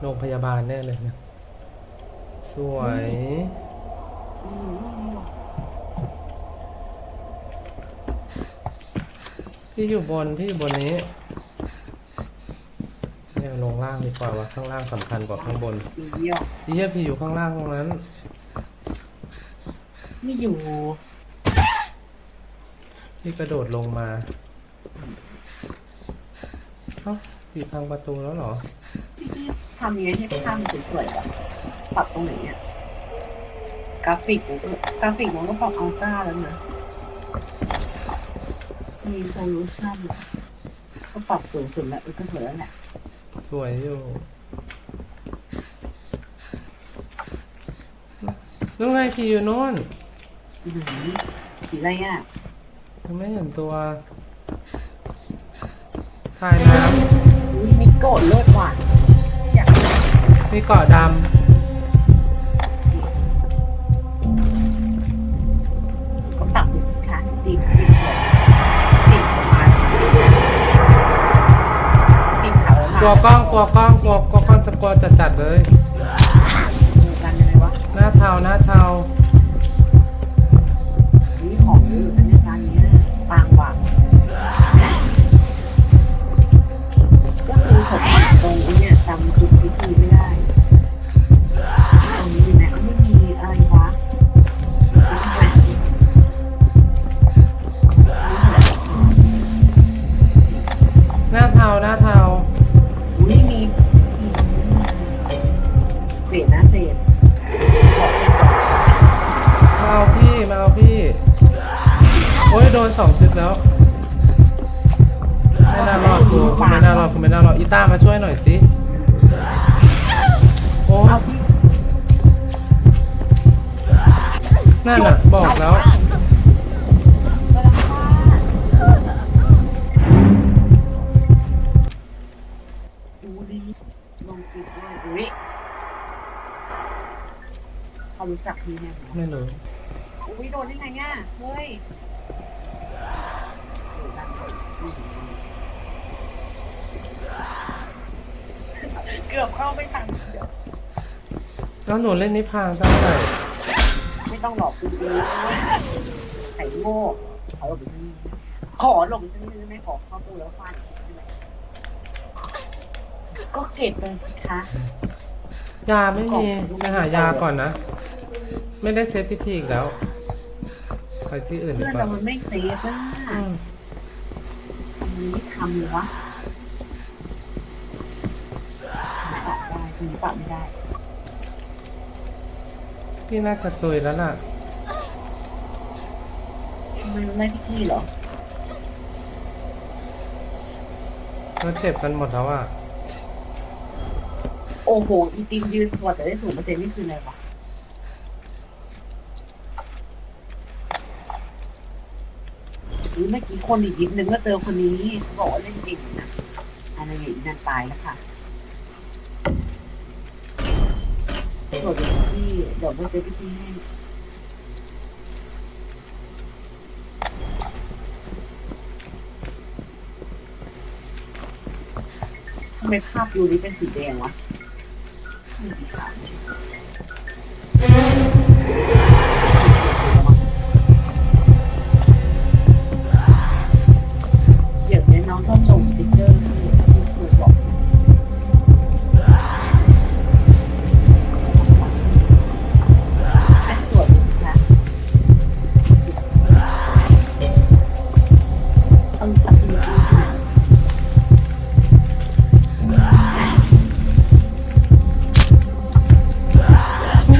โรงพยาบาลแน่เลยนะสวยอืมพี่อยู่บน พี่อยู่บนนี้เนี่ยลงล่างดีกว่าว่าข้างล่างสำคัญกว่าข้างบนมีเยี่ยวพี่เหี้ยพี่อยู่ข้างล่างตรงนั้น ไม่อยู่ พี่กระโดดลงมาเอ้าพี่พังประตูแล้วเหรอพี่ ทำยังไงให้ภาพมันสวยๆแบบปรับตรงไหนเนี่ยกราฟิกมันก็กราฟิกมันก็ปรับอัลตร้าแล้วนะ มีโซลูชันก็ปรับสูงสุดแล้วเออก็สวยแล้วแหละสวยอยู่นู่นไงพี่อยู่โน่นอือหือสีอะไรอะยังไม่เห็นตัวถ่ายน้อุ้ยมีโกดเลิศหวานอยากำมีเกาะดก็ปรับดูสิคะติดติดสวยติดประมาณติดเขาประมาณำกลัวกล้องกลัวกล้องกลัวกลัวกล้องจะกลัวจัดจัดๆเลย ดูกันยังไงวะ หน้าเทาหน้าเทา อ้ยโดนสองจุดแล้วไม่น่ารอดกูกูไม่น่ารอดกูไม่น่ารอดอีต้ามาช่วยหน่อยสิโอ้เอาพี่นั่นน่ะบอกแล้วดูดีลงสิด้วยอุ้ยเขารู้จักพี่แน่ไหมไม่รู้อุ้ยโดนได้ไงเนี่ยเฮ้ยเกือบเข้าไม่ทันเดี๋ยว แล้วหนูเล่นนิพพานได้ไหมไม่ต้องหลอกคุณดูไข่โง่ขอหลบไปสักนิดขอหลบไปสักนิดได้ไหมขอเข้าตู้แล้วฟาดได้ไหมก็เก็บไปสิคะ ยาไม่มีไปหายาก่อนนะ ไม่ได้เซฟพิธีอีกแล้ว ไปที่อื่นดีเพื่อนกว่าเรามันไม่เซฟอะอืมมันไม่ทำเลยวะปรับได้คุณปรับไม่ได้ พี่น่าจะตุยแล้วล่ะทำไมมันไม่พิธีเหรอเราเจ็บกันหมดแล้วอะ โอ้โห อีติมยืนสวดแต่ได้สูงเปอร์เซ็นต์นี่คืออะไรวะ หรือเมื่อกี้คนอีกนิดนึงก็เจอคนนี้เขาบอกว่าเล่นเก่งนะอะไรอย่างนี้นันตายแล้วค่ะ สวดเป็นที่เดี๋ยวไม่เซฟพิธีให้ทำไมภาพดูนี้เป็นสีแดงวะเดี๋ยวนี้น้องชอบส่งสติ๊กเกอร์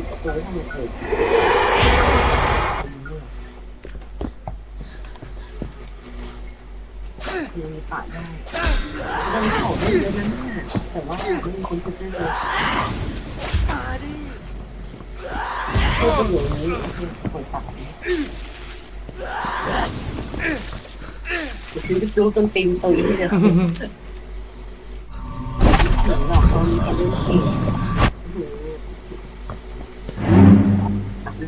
ปิดประตูให้ทำไมเปิดยังมีปากได้มันเขาได้เยอะนะเนี่ยแต่ว่าไม่มีคนฝึกได้เลยพูดประโยชน์นี้ของปากไปซื้อจูจนติมตุยที่เดียวถึงหลอกเขาเขาเล่นเก่ง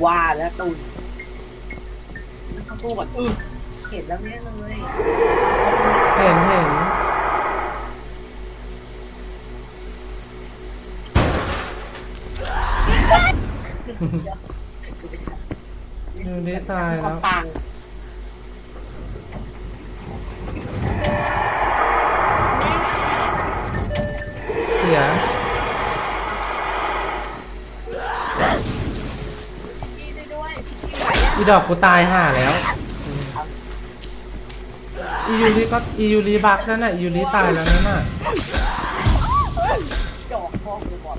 ว่าแล้วตุยแล้วเขาพูดแบบเออเห็นแล้วเนี่ยเลยเห็นเห็นยูริตายแล้ว ปัง อะอีดอกกูตายห่าแล้วอืมอียูริก็อียูริบักนั่นน่ะอียูริตายแล้วนั่นน่ะจอกคอกูก่อน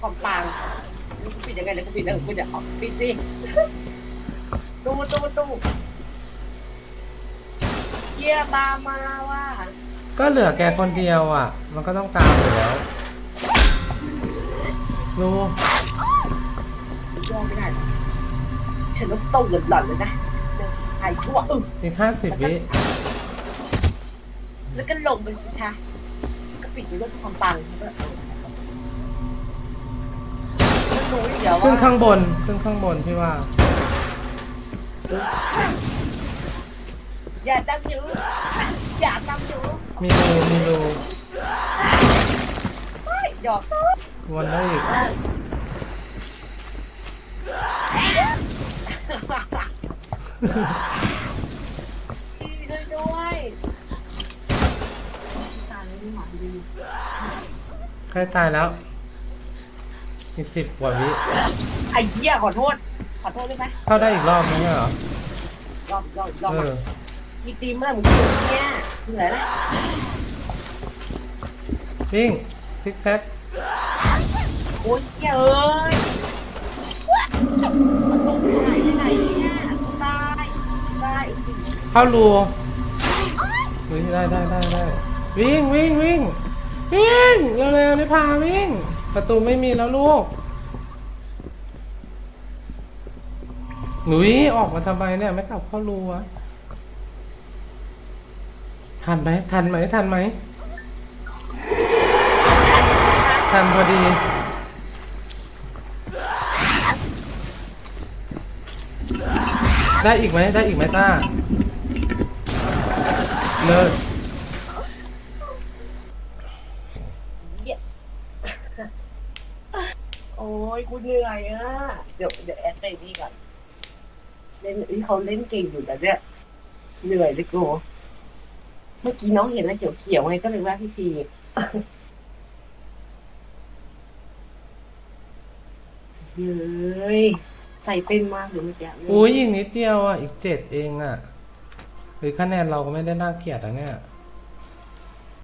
ความปังกูปิดยังไงเลยกูปิดแล้วกูจะออกปิดสิตู้ตู้ตู้เยี่ยตามมาว่ะก็เหลือแกคนเดียวอะ มันก็ต้องตามอยู่แล้วรู้ยอมไม่ได้ ฉันต้องสู้หล่อนๆเลยนะเดินไอ้ชั่วอึอีกห้าสิบวิแล้วก็ลงไปสิคะก็ปิดด้วยความปังแล้วก็มันรู้อยู่แล้วขึ้นว่าข้างบนขึ้นข้างบนพี่ว่า อย่าจำอยู่อย่าจำอยู่มีรูมีรูเฮ้ยดอก วนได้อีกดี เลยด้วยตายแล้วนี่หว่าดีใกล้ตายแล้ว อีกสิบกว่าวิไอ้เหี้ยขอโทษ ขอโทษได้ไหมเข้าได้อีกรอบไหมเหรอ รอบรอบรอบเอมาอ อีตีมเมื่อมึงอยู่เนี่ยเหนื่อยนะวิ่งซิกแซกโอ้ยเหี้ยเอ้ย มันลงไหนไหนเนี่ยตายตายเข้ารูวิ่งได้ได้ได้ได้วิ่งวิ่งวิ่งวิ่งเร็วๆนี่พาวิ่ง ประตูไม่มีแล้วลูก หนุยออกมาทำไมเนี่ย ไม่กลับเข้ารูอะทันไหมทันไหมทันไหมทันพอดี ได้อีกไหมได้อีกไหมต้าเลิกเหี้ยโอ้ยกูเหนื่อยอะ เดี๋ยวเดี๋ยวแอดไปนี่ก่อนเล่นเอ้เขาเล่นเก่งอยู่แต่เนี่ยเหนื่อยเลยกูเมื่อกี้น้องเห็นแล้วเขียวๆไงก็เลยว่าพี่ฟีเฮ้ย ใส่เป็นมากหรือไม่แก่อุ้ยอีกนิดเดียวอะ อีกเจ็ดเองอะหรือคะแนนเราก็ไม่ได้น่าเกลียดอะเนี่ย